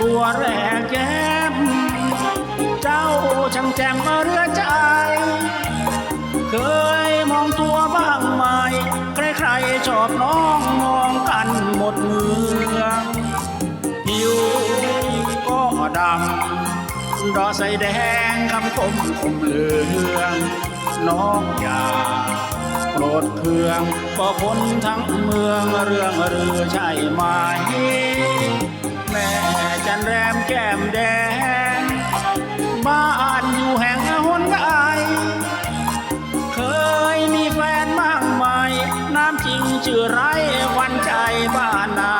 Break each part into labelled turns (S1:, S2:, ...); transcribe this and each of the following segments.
S1: ตัวแรกแย้ม เจ้าช่างแจ่มเรือใจ เคยมองตัวบ้างไหมใครๆชอบน้องมองกันหมดเมืองผิวก็ดำรอใส่แดงคำคมคมเหลือง น้องอย่าโกรธเคืองก็คนทั้งเมืองเรื่องหรือใช่ไหม ริงชื่อไรวันใจบ้านนา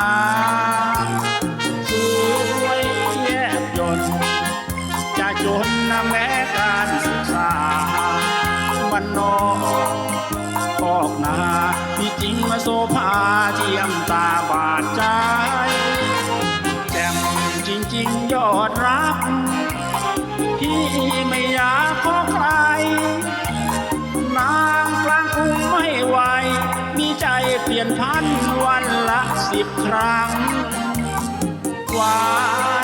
S1: สวยแยบยนจะจนนะแม้การศึกษาบ้านนอกออกนาที่จริงมาโซภาเทียมตาบาดใจแจ่มจริงๆยอดรักพี่ไม่อยากขอใคร เปลี่ยนพันวันละสิบครั้ง หวา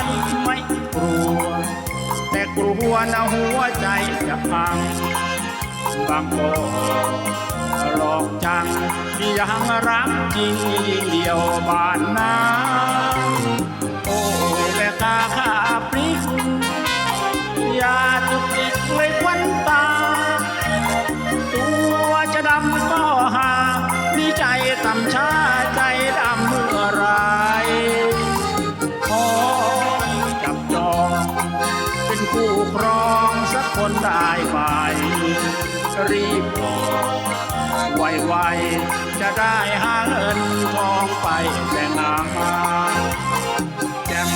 S1: นไม่กลัว แต่กลัวนะหัวใจจะพัง บางคนหลอกจังยังรักจริงยิ่งเดียวบานนา ใจต่ำชาใจดำเมื่อไรขอจับจอง เป็นคู่ครองสักคนได้ไหมรีบบอกไวๆจะได้หาเงินทองไปแต่งงานแจ่ม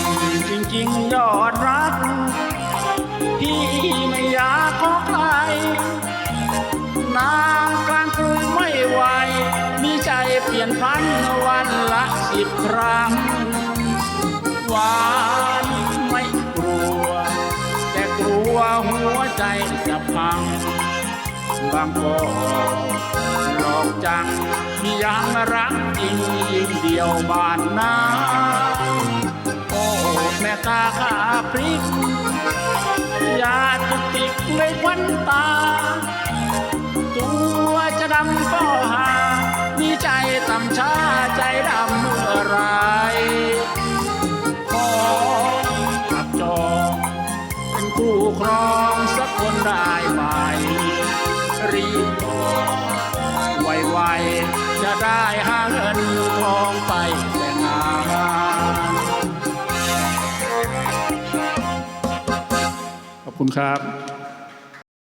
S1: จริงๆยอดรัก พี่ไม่อยากขอใคร เปลี่ยนพันวันละสิบครั้งหวานไม่กลัว แต่กลัวหัวใจจะพัง บางคนหลอกจังมียังรักจริงยิ่งเดียวบานนาโอ้แม่ตาขาพริกอย่าตุกติกเลยควันตา ตัวจะดำ คู่ครองสักคนได้ไหม รีบบอกไวๆจะได้หาเงินทองไปแต่งงานขอบคุณครับ